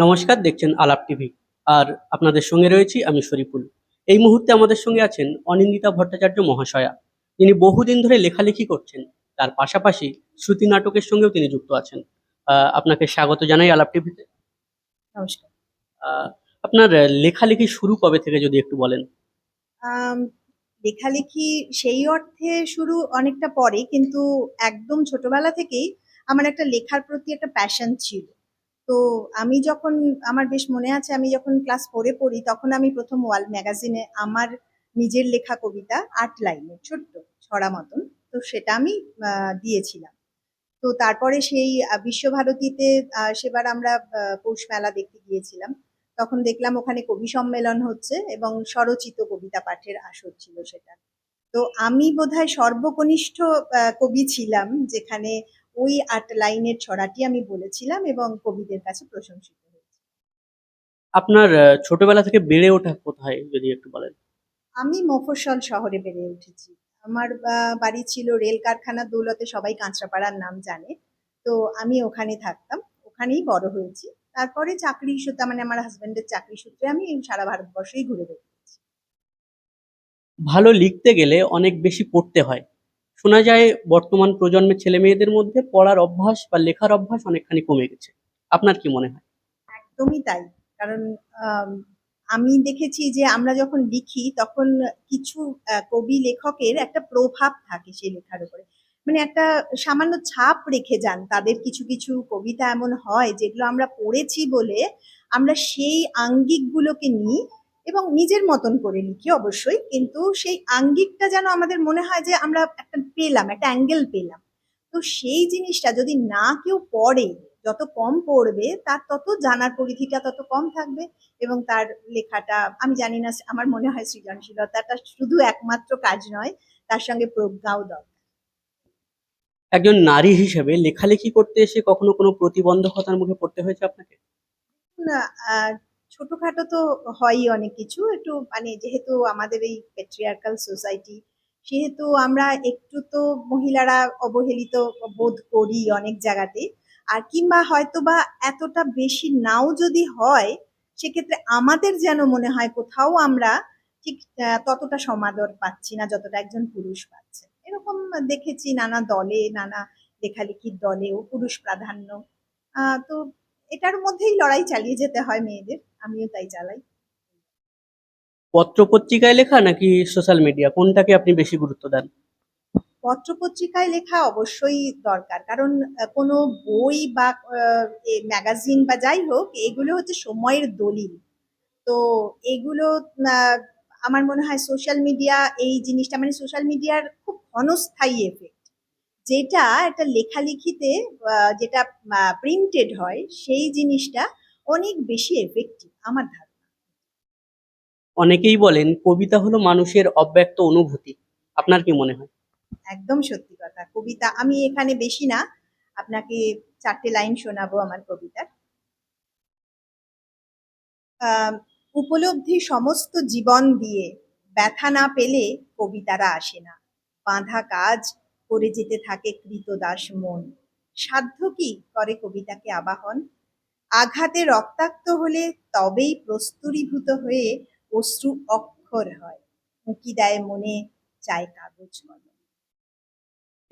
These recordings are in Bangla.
নমস্কার দেখছেন আলাপ টিভি। আর আপনাদের সঙ্গে রয়েছি আমি শরীফুল। এই মুহূর্তে আমাদের সঙ্গে আছেন অনিন্দিতা ভট্টাচার্য মহাশয়া। তিনি বহুদিন ধরে লেখালেখি করছেন। তার পাশাপাশি শ্রুতি নাটকের সঙ্গেও তিনি যুক্ত আছেন। আহ, আপনাকে স্বাগত জানাই আলাপ টিভিতে। নমস্কার। আপনার লেখালেখি শুরু কবে থেকে যদি একটু বলেন? লেখালেখি সেই অর্থে শুরু অনেকটা পরে কিন্তু একদম ছোটবেলা থেকেই আমার একটা লেখার প্রতি একটা প্যাশন ছিল। তো আমি যখন, আমার বেশ মনে আছে আমি যখন ক্লাস ফোরে পড়ি, তখন আমি প্রথম ওয়ার্ল্ড ম্যাগাজিনে আমার নিজের লেখা কবিতা, আট লাইনে ছোট্ট, ছড়া মতন, তো সেটা আমি দিয়েছিলাম। তো তারপরে সেই বিশ্বভারতীতে সেবার আমরা পৌষ মেলা দেখতে গিয়েছিলাম। তখন দেখলাম ওখানে কবি সম্মেলন হচ্ছে এবং স্বরচিত কবিতা পাঠের আসর ছিল সেটা। তো আমি বোধহয় সর্বকনিষ্ঠ আহ, কবি ছিলাম যেখানে ওই আট লাইনের ছড়াটি আমি বলেছিলাম এবং কবিদের কাছে প্রশংসিত হয়েছে। আপনার ছোটবেলা থেকে বেড়ে ওঠা কোথায় যদি একটু বলেন? আমি মফস্বল শহরে বেড়ে উঠেছি। আমার বাড়ি ছিল রেল কারখানা দৌলতে সবাই কাঁচরাপাড়ার নাম জানে। তো আমি ওখানে থাকতাম ওখানেই বড় হয়েছি। তারপরে চাকরি সূত্রে মানে আমার হাজব্যান্ডের চাকরি সূত্রে আমি সারা ভারতবর্ষেই ঘুরে বেড়িয়েছি ভালো লিখতে গেলে অনেক বেশি পড়তে হয়। শোনা যায় বর্তমান প্রজন্মের ছেলে মেয়েদের মধ্যে পড়ার অভ্যাস বা লেখার অভ্যাস অনেকখানি কমে গেছে। আপনার কি মনে হয়? একদমই তাই। কারণ আম, দেখেছি যে আমরা যখন লিখি তখন কিছু কবি লেখকের একটা প্রভাব থাকে সেই লেখার উপরে। মানে একটা সামান্য ছাপ রেখে যান তাদের কিছু কিছু কবিতা এমন হয় যেগুলো আমরা পড়েছি বলে আমরা সেই আঙ্গিকগুলোকে নিই এবং নিজের মতন করে লিখি অবশ্যই কিন্তু সেই আঙ্গিকটা যেন আমাদের মনে হয় যে আমরা একটা পেলাম একটা অ্যাঙ্গেল পেলাম। তো সেই জিনিসটা যদি না কেউ পড়ে যত কম পড়বে তার তত জানার পরিধিটা তত কম থাকবে এবং তার লেখাটা আমি জানি না আমার মনে হয় সৃজনশীলতাটা শুধু একমাত্র কাজ নয় তার সঙ্গে প্রজ্ঞাও দরকার। একজন নারী হিসেবে লেখালেখি করতে এসে কখনো কোনো প্রতিবন্ধকতার মুখে পড়তে হয়েছে আপনাকে? না, ছোটখাটো তো হয়ই অনেক কিছু। একটু মানে যেহেতু আমাদের এই পেট্রিয়ার্কাল সোসাইটি সেহেতু আমরা একটু তো মহিলারা অবহেলিত বোধ করি অনেক জায়গাতে আর কিংবা হয়তো বা এতটা বেশি নাও যদি হয়, সেক্ষেত্রে আমাদের যেন মনে হয় কোথাও আমরা ঠিক ততটা সমাদর পাচ্ছি না যতটা একজন পুরুষ পাচ্ছে। এরকম দেখেছি নানা দলে, নানা লেখালেখির দলেও পুরুষ প্রাধান্য। তো এটার মধ্যেই লড়াই চালিয়ে যেতে হয় মেয়েদের। আমিও তাই চালাই। পত্রপত্রিকায় লেখা নাকি সোশ্যাল মিডিয়া কোনটাকে আপনি বেশি গুরুত্ব দেন? পত্রপত্রিকায় লেখা অবশ্যই দরকার। কারণ কোনো বই বা ম্যাগাজিন বা যাই হোক এগুলো হচ্ছে সময়ের দলিল। তো এগুলো আমার মনে হয় সোশ্যাল মিডিয়া এই জিনিসটা মানে সোশ্যাল মিডিয়ার খুব ক্ষণস্থায়ী এফেক্ট যেটা একটা লেখালেখিতে যেটা প্রিন্টেড হয় সেই জিনিসটা অনেক বেশি এফেক্টিভ আমার ধারণা। অনেকেই বলেন কবিতা হলো মানুষের অব্যক্ত অনুভূতি। আপনার কি মনে হয়? একদম সত্যি কথা। কবিতা আমি এখানে বেশি না। আপনাকে চারটে লাইন শোনাবো আমার কবিতার। উপলব্ধি সমস্ত জীবন দিয়ে ব্যথা না পেলে কবিতারা আসে না। বাঁধা কাজ করে যেতে থাকে কৃতদাস মন। সাধ্য কি করে কবিতাকে আবাহন? আঘাতে রক্তাক্ত হলে তবেই প্রস্তুরীভূত হয়ে অশ্রু অক্ষর হয়। উঁকি দেয় মনে চায় কাগজ কলম।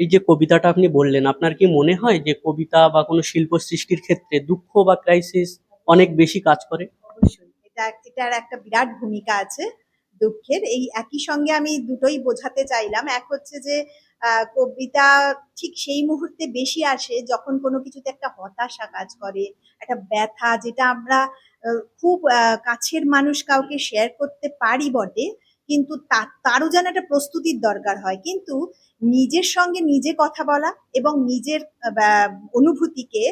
এই যে কবিতাটা আপনি বললেন আপনার কি মনে হয় যে কবিতা বা কোনো শিল্প সৃষ্টির ক্ষেত্রে দুঃখ বা ক্রাইসিস অনেক বেশি কাজ করে? অবশ্যই। এটা এটার একটা বিরাট ভূমিকা আছে দুঃখের। এই একই সঙ্গে আমি দুটোই বোঝাতে চাইলাম। এক হচ্ছে যে কবিতা ঠিক সেই মুহূর্তে বেশি আসে যখন কোনো কিছুতে একটা হতাশা কাজ করে, একটা ব্যথা যেটা আমরা খুব কাছের মানুষ কাউকে শেয়ার করতে পারি বটে, কিন্তু তারও যেন একটা প্রস্তুতির দরকার হয়। কিন্তু নিজের সঙ্গে নিজে কথা বলা এবং নিজের অনুভূতিকে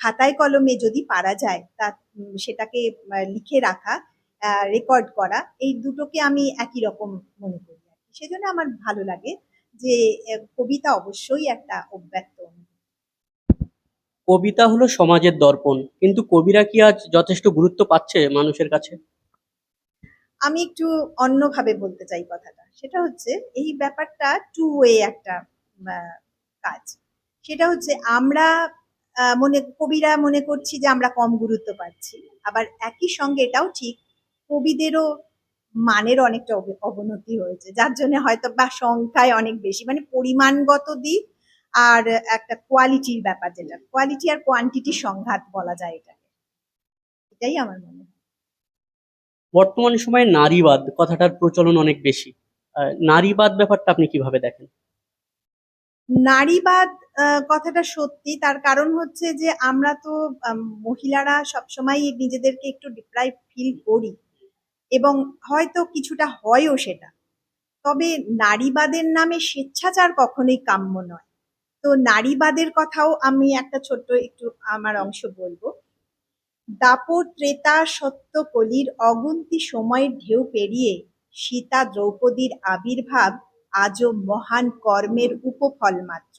খাতায় কলমে যদি পারা যায়, তা সেটাকে লিখে রাখা রেকর্ড করা, এই দুটোকে আমি একই রকম মনে করি সেজন্য আমার ভালো লাগে। যে কবিতা অবশ্যই একটা অব্যক্ত কবিতা হলো সমাজের দর্পণ কিন্তু কবিরা কি আজ যথেষ্ট গুরুত্ব পাচ্ছে মানুষের কাছে? আমি একটু অন্যভাবে বলতে চাই কথাটা। সেটা হচ্ছে এই ব্যাপারটা টু ওয়ে একটা কাজ। সেটা হচ্ছে আমরা মনে কবিরা মনে করছি যে আমরা কম গুরুত্ব পাচ্ছি। আবার একই সঙ্গে এটাও ঠিক কবিদেরও মানের অনেকটা অব- অবনতি হয়েছে। যার জন্য হয়তো বা সংখ্যায় অনেক বেশি। মানে পরিমাণগত দিক আর একটা কোয়ালিটির ব্যাপার যেটা। কোয়ালিটি আর কোয়ান্টিটির সংঘাত বলা যায় এটা এটাই আমার মনে হয়। বর্তমান সময়ে নারীবাদ কথাটার প্রচলন অনেক বেশি। নারীবাদ ব্যাপারটা আপনি কীভাবে দেখেন? নারীবাদ কথাটা সত্যি। তার কারণ হচ্ছে যে আমরা তো মহিলারা সবসময় নিজেদেরকে একটু ডিপ্রাইভ ফিল করি। এবং হয়তো কিছুটা হয়ও সেটা। তবে নারীবাদের নামে স্বেচ্ছাচার কখনোই কাম্য নয়। তো নারীবাদের কথাও আমি একটা ছোট্ট একটু আমার অংশ বলব। দাপর ত্রেতা সত্য কলির অগুন্তি সময়ের ঢেউ পেরিয়ে সীতা দ্রৌপদীর আবির্ভাব আজও মহান কর্মের উপফল মাত্র।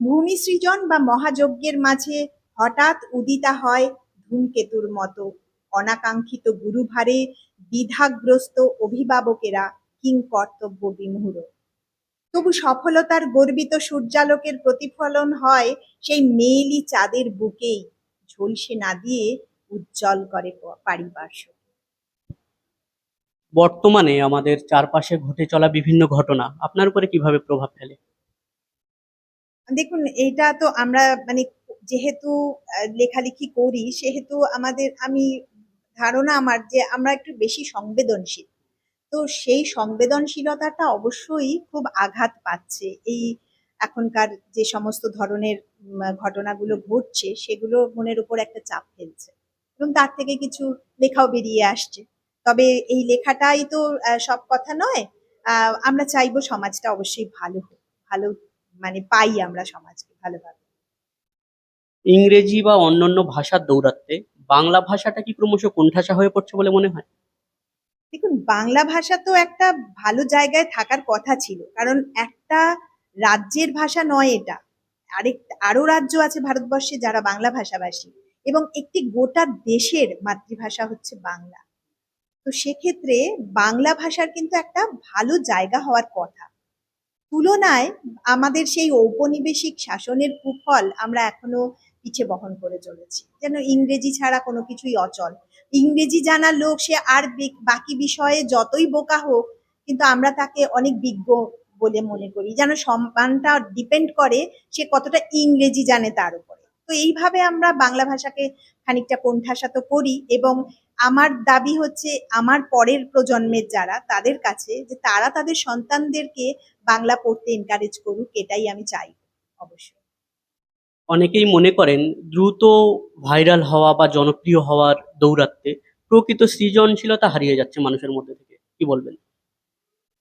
ভূমি সৃজন বা মহাযজ্ঞের মাঝে হঠাৎ উদিতা হয় ধূমকেতুর মতো অনাকাঙ্ক্ষিত গুরুভারে দ্বিধাগ্রস্ত অভিভাবকেরা কিং কর্তব্য বিমূঢ়। তবু সফলতার গর্বিত সূর্যালোকের প্রতিফলন হয় সেই মেয়েলি চাঁদের বুকেই ঝলসে না দিয়ে উজ্জ্বল করে পারিপার্শ্ব বর্তমানে আমাদের চারপাশে ঘটে চলা বিভিন্ন ঘটনা আপনার উপরে কীভাবে প্রভাব ফেলে? দেখুন এটা তো আমরা মানে যেহেতু লেখালেখি করি সেহেতু আমাদের আমি ধারণা আমার যে আমরা একটু বেশি সংবেদনশীল। তো সেই সংবেদনশীলতাটা অবশ্যই খুব আঘাত পাচ্ছে। এই এখনকার যে সমস্ত ধরনের ঘটনাগুলো ঘটছে, সেগুলো মনের উপর একটা চাপ ফেলছে। এবং তার থেকে কিছু লেখাও বেরিয়ে আসছে। তবে এই লেখাটাই তো সব কথা নয়। আমরা চাইব সমাজটা অবশ্যই ভালো হোক। ভালো মানে পাই আমরা সমাজকে ভালোভাবে। ইংরেজি বা অন্যান্য ভাষার দৌরাত্মে বাংলা ভাষাটা কি ক্রমশ কোণঠাসা হয়ে পড়ছে বলে মনে হয়? দেখুন, বাংলা ভাষা তো একটা ভালো জায়গায় থাকার কথা ছিল। কারণ একটা রাজ্যের ভাষা নয় এটা। আরেক আরও রাজ্য আছে ভারতবর্ষে যারা বাংলা ভাষাভাষী। এবং একটি গোটা দেশের মাতৃভাষা হচ্ছে বাংলা। তো সেক্ষেত্রে বাংলা ভাষার কিন্তু একটা ভালো জায়গা হওয়ার কথা। তুলনায় আমাদের সেই ঔপনিবেশিক শাসনের কুফল আমরা এখনও পিছে বহন করে চলেছি। যেন ইংরেজি ছাড়া কোনো কিছুই অচল। ইংরেজি জানা লোক, সে আর বাকি বিষয়ে যতই বোকা হোক, কিন্তু আমরা তাকে অনেক বিজ্ঞ বলে মনে করি। যেন সম্মানটা ডিপেন্ড করে সে কতটা ইংরেজি জানে তার উপরে। তো এইভাবে আমরা বাংলা ভাষাকে খানিকটা কোণঠাসা তো করি এবং আমার দাবি হচ্ছে, আমার পরের প্রজন্মের যারা, তাদের কাছে যে তারা তাদের সন্তানদেরকে বাংলা পড়তে এনকারেজ করুক, এটাই আমি চাই অবশ্যই। অনেকেই মনে করেন দ্রুত ভাইরাল হওয়া বা জনপ্রিয় হওয়ার দৌরাত্মে প্রকৃত সৃজনশীলতা হারিয়ে যাচ্ছে মানুষের মধ্যে থেকে। কি বলবেন?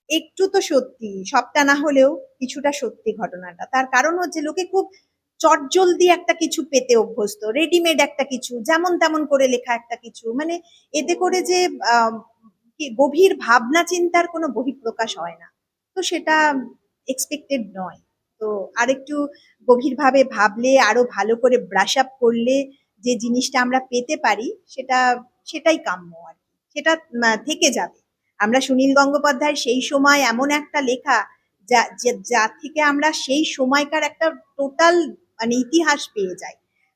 একটু তো সত্যি, সবটা না হলেও কিছুটা সত্যি ঘটনাটা। তার কারণ হচ্ছে লোকে খুব চটজলদি একটা কিছু পেতে অভ্যস্ত রেডিমেড একটা কিছু, যেমন তেমন করে লেখা একটা কিছু। মানে এতে করে যে গভীর ভাবনা চিন্তার কোনো বহিঃপ্রকাশ হয় না। তো সেটা এক্সপেক্টেড নয়। তো আরেকটু গভীরভাবে ভাবলে, আরও ভালো করে ব্রাশ আপ করলে যে জিনিসটা আমরা পেতে পারি, সেটা, সেটাই কাম্য আর কি। সেটা থেকে যাবে। আমরা সুনীল গঙ্গোপাধ্যায় সেই সময় এমন একটা লেখা যা, যে- থেকে আমরা সেই সময়কার একটা টোটাল মানে ইতিহাস পেয়ে যাই।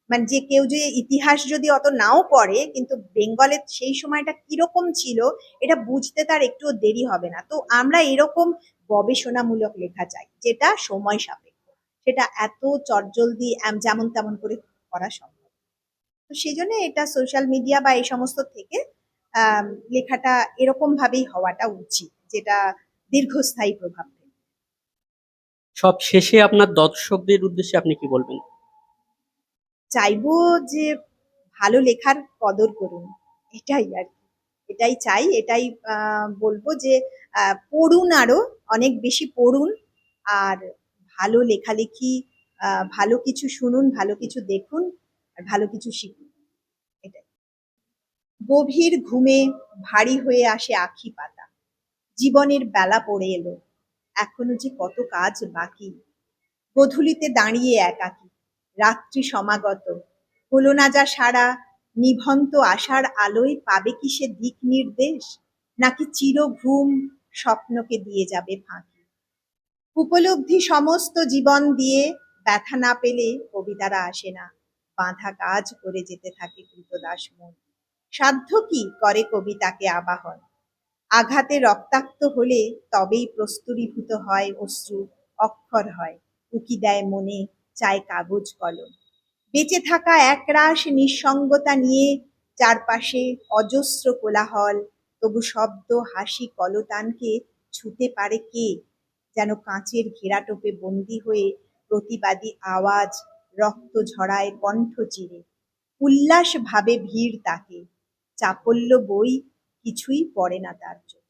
মানে যে কেউ যে ইতিহাস যদি অত নাও পড়ে, কিন্তু বেঙ্গলের সেই সময়টা কীরকম ছিল, এটা বুঝতে তার একটুও দেরি হবে না। তো আমরা এরকম গবেষণামূলক লেখা চাই যেটা সময় সাপেক্ষ সেটা এত চটজলদি যেমন তেমন করে করা সম্ভব। তো সেই জন্য এটা সোশ্যাল মিডিয়া বা এই সমস্ত থেকে লেখাটা এরকম ভাবেই হওয়াটা উচিত যেটা দীর্ঘস্থায়ী প্রভাব। সব শেষে আপনার দর্শকদের উদ্দেশ্যে আপনি কি বলবেন? চাইব যে ভালো লেখার কদর করুন এটাই আর কি। এটাই চাই, এটাই বলব যে পড়ুন আরও, অনেক বেশি পড়ুন, আর ভালো লেখালেখি ভালো কিছু শুনুন, ভালো কিছু দেখুন, আর ভালো কিছু শিখুন। এটাই। গভীর ঘুমে ভারী হয়ে আসে আখি পাতা। জীবনের বেলা পড়ে এলো। এখনও যে কত কাজ বাকি। গধূলিতে দাঁড়িয়ে একাকি রাত্রি সমাগত। হলো না যা সারা নিভন্ত আশার আলোয় পাবে কি সে দিক নির্দেশ? নাকি চির ঘুম স্বপ্নকে দিয়ে যাবে ফাঁকি? উপলব্ধি সমস্ত জীবন দিয়ে ব্যথা না পেলে কবিতারা আসে না। বাঁধা কাজ করে যেতে থাকে কৃতদাস মন। সাধ্য কি করে কবি তাকে আবাহন? আঘাতে রক্তাক্ত হলে তবেই প্রস্তুরীভূত হয় অশ্রু, অক্ষর হয়। উকি দেয় মনে, চায় কাগজ কলম। বেঁচে থাকা একরাশ নিঃসঙ্গতা নিয়ে চারপাশে অজস্র কোলাহল। তবু শব্দ, হাসি, কলতানকে ছুতে পারে কে? যেন কাঁচের ঘেরাটোপে বন্দি হয়ে প্রতিবাদী আওয়াজ রক্ত ঝরায় কণ্ঠ চিরে। উল্লাস ভাবে ভিড় তাকে। চাপল্য বই কিছুই পড়ে না তার চোখে।